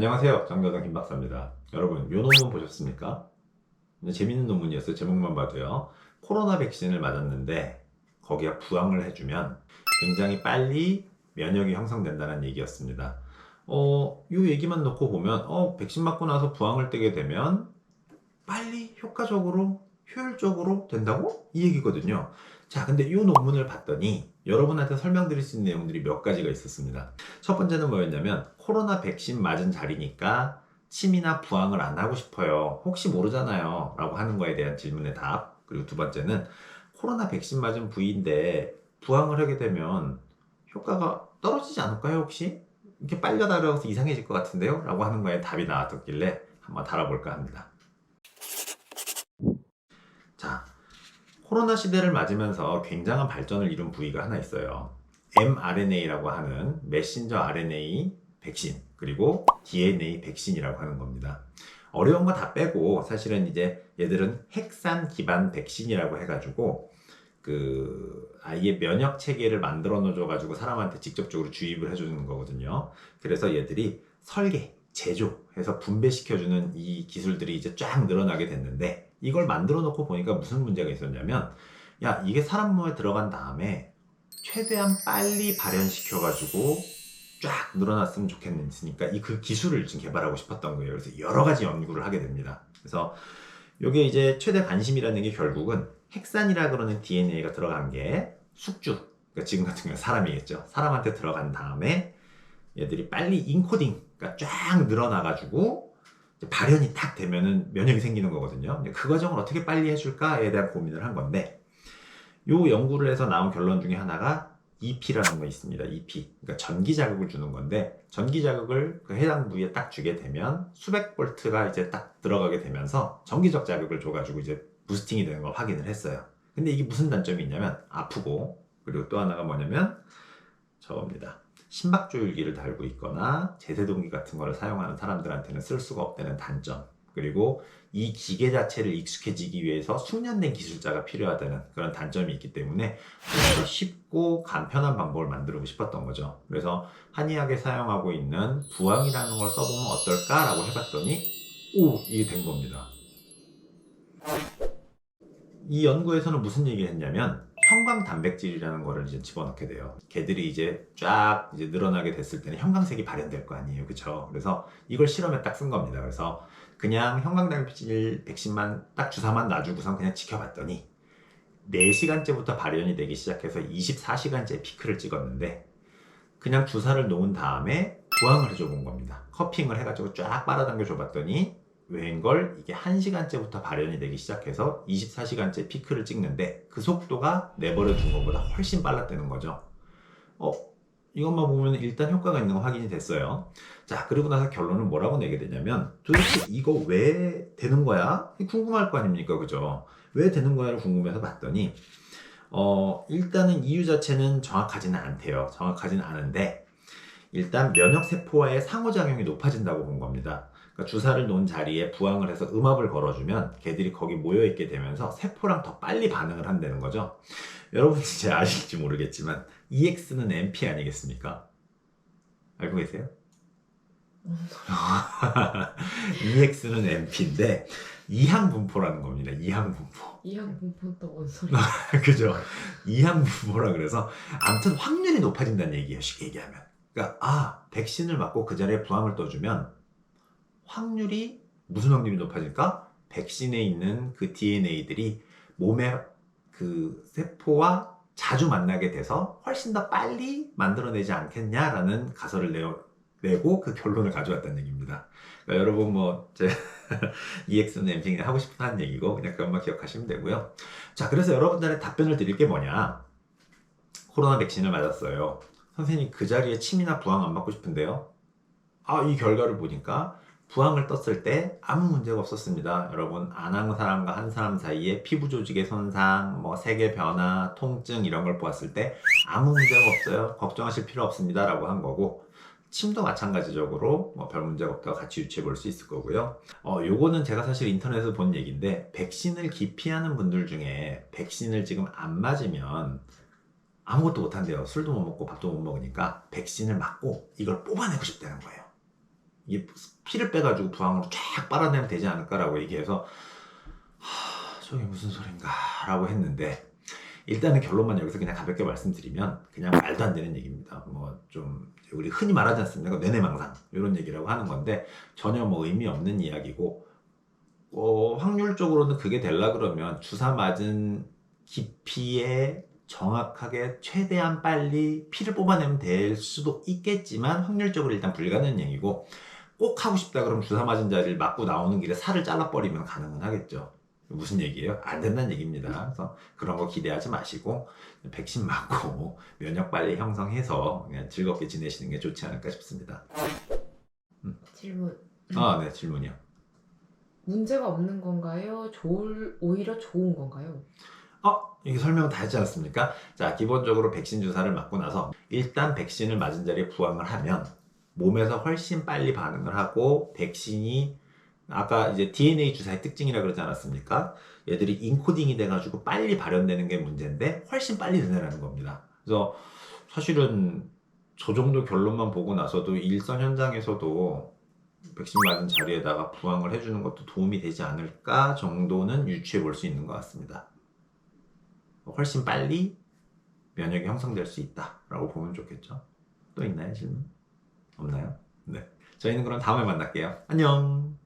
안녕하세요. 정교당 김박사입니다. 여러분, 요 논문 보셨습니까? 재밌는 논문이었어요. 제목만 봐도요. 코로나 백신을 맞았는데 거기가 부항을 해주면 굉장히 빨리 면역이 형성된다는 얘기였습니다. 어, 요 얘기만 놓고 보면 어, 백신 맞고 나서 부항을 떼게 되면 빨리 효과적으로 효율적으로 된다고? 이 얘기거든요. 자, 근데 이 논문을 봤더니 여러분한테 설명드릴 수 있는 내용들이 몇 가지가 있었습니다. 첫 번째는 뭐였냐면 코로나 백신 맞은 자리니까 침이나 부항을 안 하고 싶어요. 혹시 모르잖아요. 라고 하는 거에 대한 질문의 답. 그리고 두 번째는 코로나 백신 맞은 부위인데 부항을 하게 되면 효과가 떨어지지 않을까요, 혹시? 이렇게 빨려 달아서 이상해질 것 같은데요? 라고 하는 거에 답이 나왔었길래 한번 달아볼까 합니다. 자, 코로나 시대를 맞으면서 굉장한 발전을 이룬 부위가 하나 있어요. mRNA라고 하는 메신저 RNA 백신, 그리고 DNA 백신이라고 하는 겁니다. 어려운 거 다 빼고 사실은 이제 얘들은 핵산 기반 백신이라고 해가지고 그 아이의 면역 체계를 만들어 놓아줘 가지고 사람한테 직접적으로 주입을 해주는 거거든요. 그래서 얘들이 설계, 제조해서 분배시켜주는 이 기술들이 이제 쫙 늘어나게 됐는데 이걸 만들어 놓고 보니까 무슨 문제가 있었냐면 야 이게 사람 몸에 들어간 다음에 최대한 빨리 발현시켜 가지고 쫙 늘어났으면 좋겠으니까 이 그 기술을 지금 개발하고 싶었던 거예요. 그래서 여러 가지 연구를 하게 됩니다. 그래서 이게 이제 최대 관심이라는 게 결국은 핵산이라 그러는 DNA가 들어간 게 숙주, 그러니까 지금 같은 경우는 사람이겠죠. 사람한테 들어간 다음에 얘들이 빨리 인코딩, 그러니까 쫙 늘어나 가지고 이제 발현이 딱 되면은 면역이 생기는 거거든요. 그 과정을 어떻게 빨리 해줄까에 대한 고민을 한 건데, 요 연구를 해서 나온 결론 중에 하나가 EP라는 거 있습니다. EP. 그러니까 전기 자극을 주는 건데, 전기 자극을 그 해당 부위에 딱 주게 되면 수백 볼트가 이제 딱 들어가게 되면서 전기적 자극을 줘가지고 이제 부스팅이 되는 걸 확인을 했어요. 근데 이게 무슨 단점이 있냐면 아프고 그리고 또 하나가 뭐냐면 저겁니다. 심박조율기를 달고 있거나 제세동기 같은 거를 사용하는 사람들한테는 쓸 수가 없다는 단점. 그리고 이 기계 자체를 익숙해지기 위해서 숙련된 기술자가 필요하다는 그런 단점이 있기 때문에 쉽고 간편한 방법을 만들고 싶었던 거죠. 그래서 한의학에 사용하고 있는 부항이라는 걸 써보면 어떨까라고 해봤더니 오 이게 된 겁니다. 이 연구에서는 무슨 얘기를 했냐면 형광 단백질이라는 거를 이제 집어넣게 돼요. 걔들이 이제 쫙 이제 늘어나게 됐을 때는 형광색이 발현될 거 아니에요. 그쵸? 그래서 이걸 실험에 딱 쓴 겁니다. 그래서 그냥 형광 단백질 백신만 딱 주사만 놔주고선 그냥 지켜봤더니 4시간째부터 발현이 되기 시작해서 24시간째 피크를 찍었는데 그냥 주사를 놓은 다음에 부항을 해줘 본 겁니다. 커핑을 해가지고 쫙 빨아당겨 줘봤더니 웬걸 이게 1시간째부터 발현이 되기 시작해서 24시간째 피크를 찍는데 그 속도가 내버려 둔 것보다 훨씬 빨랐다는 거죠. 어, 이것만 보면 일단 효과가 있는 거 확인이 됐어요. 자, 그리고 나서 결론은 뭐라고 내게 되냐면 도대체 이거 왜 되는 거야? 궁금할 거 아닙니까? 그죠? 왜 되는 거야를 궁금해서 봤더니 어, 일단은 이유 자체는 정확하지는 않대요. 정확하지는 않은데 일단 면역 세포와의 상호작용이 높아진다고 본 겁니다. 그러니까 주사를 놓은 자리에 부항을 해서 음압을 걸어주면 걔들이 거기 모여 있게 되면서 세포랑 더 빨리 반응을 한다는 거죠. 여러분 이제 아실지 모르겠지만 EX는 MP 아니겠습니까? 알고 계세요? EX는 MP인데 이항 분포라는 겁니다. 이항 분포. 이양 분포 또뭔 소리? 그죠? 이항 분포라 그래서 아무튼 확률이 높아진다는 얘기예요. 쉽게 얘기하면. 그러니까 아 백신을 맞고 그 자리에 부항을 떠주면 확률이 무슨 확률이 높아질까? 백신에 있는 그 DNA들이 몸의 그 세포와 자주 만나게 돼서 훨씬 더 빨리 만들어내지 않겠냐라는 가설을 내어, 내고 그 결론을 가져왔다는 얘기입니다. 그러니까 여러분 뭐 제 EX는 MPing 하고 싶은 하는 얘기고 그냥 그것만 기억하시면 되고요. 자 그래서 여러분들의 답변을 드릴 게 뭐냐? 코로나 백신을 맞았어요. 선생님 그 자리에 침이나 부항 안 맞고 싶은데요. 아 이 결과를 보니까 부항을 떴을 때 아무 문제가 없었습니다. 여러분 안한 사람과 한 사람 사이에 피부 조직의 손상, 뭐 색의 변화, 통증 이런 걸 보았을 때 아무 문제가 없어요. 걱정하실 필요 없습니다 라고 한 거고 침도 마찬가지적으로 뭐 별 문제가 없다고 같이 유추해 볼 수 있을 거고요. 어, 요거는 제가 사실 인터넷에서 본 얘기인데 백신을 기피하는 분들 중에 백신을 지금 안 맞으면 아무것도 못 한대요. 술도 못 먹고 밥도 못 먹으니까 백신을 맞고 이걸 뽑아내고 싶다는 거예요. 이 피를 빼가지고 부항으로 쫙 빨아내면 되지 않을까라고 얘기해서 하, 저게 무슨 소린가라고 했는데 일단은 결론만 여기서 그냥 가볍게 말씀드리면 그냥 말도 안 되는 얘기입니다. 뭐 좀 우리 흔히 말하지 않습니까? 뇌내망상 이런 얘기라고 하는 건데 전혀 뭐 의미 없는 이야기고 어, 확률적으로는 그게 되려 그러면 주사 맞은 깊이에 정확하게 최대한 빨리 피를 뽑아내면 될 수도 있겠지만 확률적으로 일단 불가능한 얘기고 꼭 하고 싶다 그러면 주사 맞은 자리를 맞고 나오는 길에 살을 잘라버리면 가능은 하겠죠. 무슨 얘기예요? 안 된다는 얘기입니다. 그래서 그런 거 기대하지 마시고 백신 맞고 면역 빨리 형성해서 그냥 즐겁게 지내시는 게 좋지 않을까 싶습니다. 질문. 아, 네, 질문이요. 문제가 없는 건가요? 좋을 오히려 좋은 건가요? 어, 이게 설명 다 했지 않습니까? 자, 기본적으로 백신 주사를 맞고 나서 일단 백신을 맞은 자리에 부항을 하면 몸에서 훨씬 빨리 반응을 하고 백신이 아까 이제 DNA 주사의 특징이라 그러지 않았습니까? 얘들이 인코딩이 돼가지고 빨리 발현되는 게 문제인데 훨씬 빨리 되느라는 겁니다. 그래서 사실은 저 정도 결론만 보고 나서도 일선 현장에서도 백신 맞은 자리에다가 부항을 해주는 것도 도움이 되지 않을까 정도는 유추해 볼 수 있는 것 같습니다. 훨씬 빨리 면역이 형성될 수 있다라고 보면 좋겠죠. 또 있나요 질문? 없나요? 네. 저희는 그럼 다음에 만날게요. 안녕.